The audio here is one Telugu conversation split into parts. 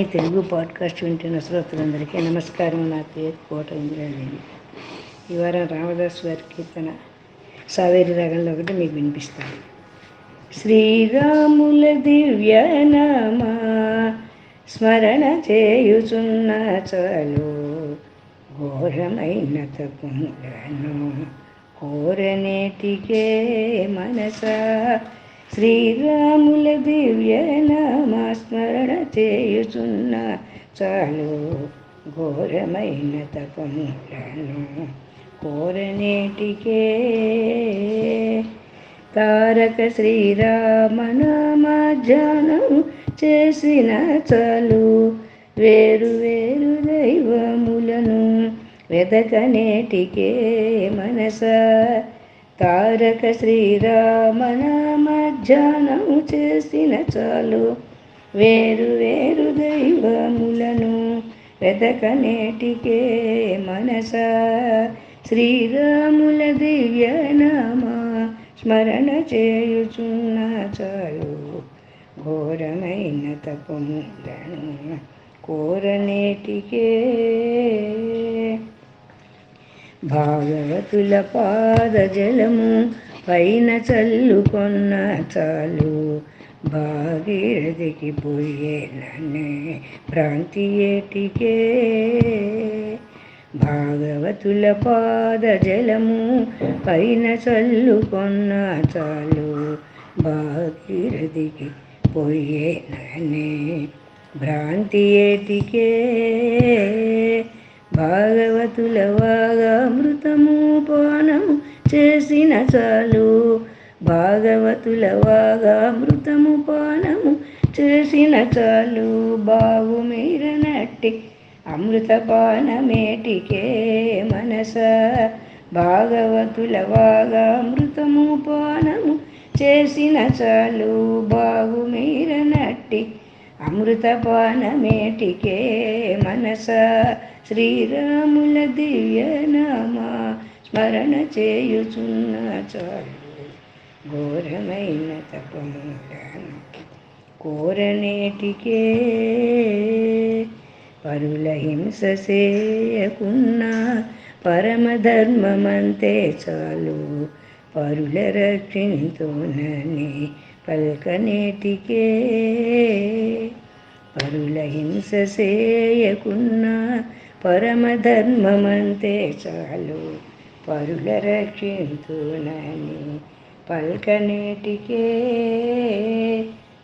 వాణి తెలుగు పాడ్కాస్ట్ వింటున్న శ్రోతలందరికీ నమస్కారం. నా పేరు కోట ఇంద్రాదేవి. ఈ వారం రామదాస్ గారి కీర్తన సావేరి రాగంలో ఒకటి మీకు వినిపిస్తాను. శ్రీరాముల దివ్యనామా స్మరణ చేయుచున్న చాలు ఘోరమైన తప్పులను కోరనేటికే మనస శ్రీరాముల దివ్య స్మరణ చేయుచున్న చాలు ఘోరమైన తపములను కోరనేటికే. తారక శ్రీరామనామ ధ్యానం చేసిన చాలు వేరు వేరు దైవములను వెదకనేటికే మనస. తారక శ్రీరామనామ ధ్యానం చేసిన చాలు. వేరు వేరు దైవములను వెదకనేటికే మనస. శ్రీరాముల దివ్యనామ స్మరణ చేయుచున్న చాలు. ఘోరమైన తపములను కోరనేటికే భాగవతుల పాద జలము పైన చల్లుకొన్న చాలు. భాగీరథికి పోయేననే భ్రాంతి ఏటికే భాగవతుల పాద జలము పైన చల్లుకొన్న చాలు. భాగీరథికి పోయేననే భ్రాంతి ఏటికే భాగవతుల వాగామృతము పానము చేసిన చాలు. భాగవతుల వాగామృతము పానము చేసిన చాలు. బావు మీరనట్టి అమృతపానమేటికే మనస. భాగవతుల వాగామృతము పానము చేసిన చాలు. బాగు మీరనట్టి అమృతపానమేటికే మనస. శ్రీరాముల దివ్యనామ భరణ చేయుచున్న చాలు. ఘోరమైన తపములను కోరనేటికే పరుల హింస చేయకున్న పరమధర్మమంతే చాలు. పరుల రక్షింతునని పల్కనేటికే పరుల హింస చేయకున్న పరమధర్మమంతే చాలు. పరుల రక్షింతునని పల్కనేటికే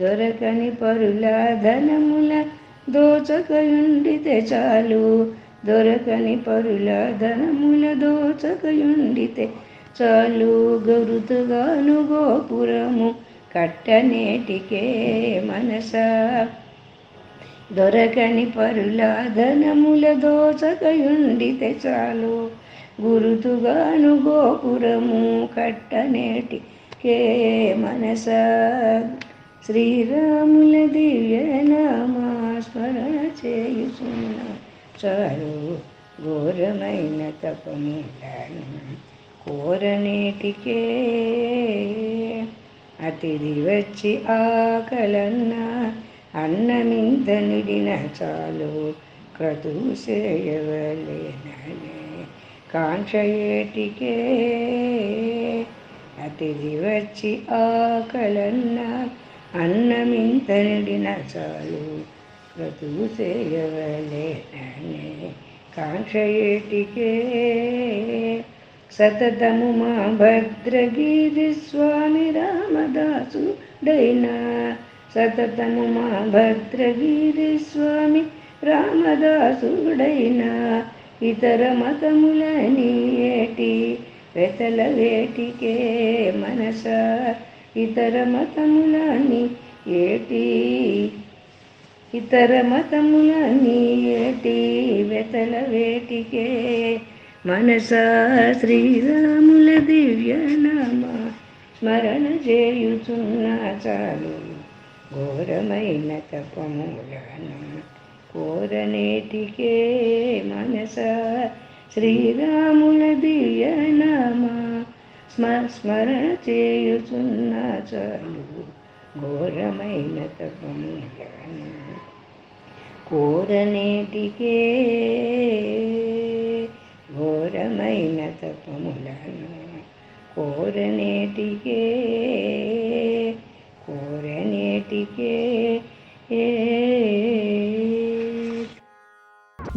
దొరకని పరుల ధనముల దోచకయుండితే చాలు. దొరకని పరుల ధనముల దోచకయుండితే చాలు. గరుతుగాను గోపురము కట్టనేటికే మనస. దొరకని పరుల ధనముల దోచకయుండితే చాలు. గురుతుగాను గోపురము కట్టనేటి కే మనస. శ్రీరాముల దివ్య నామాస్మరణ చేయుచున్న చాలు ఘోరమైన తపములను కోరనేటికే. అతిథి వచ్చి ఆకలన్న అన్నమింత నిడిన చాలు క్రతువు చేయవలేననే కాంక్ష అతిథి వచ్చి ఆకలన్న అన్నమింత నిడిన చాలు. క్రతువు చేయవలేననే కాంక్షయేటికే సతతము మా భద్రగిరి స్వామి రామదాసు డైనా. సతతము మా భద్రగిరి స్వామి రామదాసుడైనా ఇతర మతములని ఏటి వెతల వేటికే మనస. ఇతర మతములని ఏటి ఇతర మతములని ఏటి వెతల వేటికే మనస. శ్రీరాముల దివ్యనామ స్మరణ చేయుచున్న చాలు ఘోరమైన తపములను. కోరనేటికే మనస శ్రీరాముల దివ్యనామ స్మ స్మరణ చేయుచున్న చాలు ఘోరమైన తపములను కోరనేటికే ఘోరమైన తపములను కోరనేటికే కోరనేటికే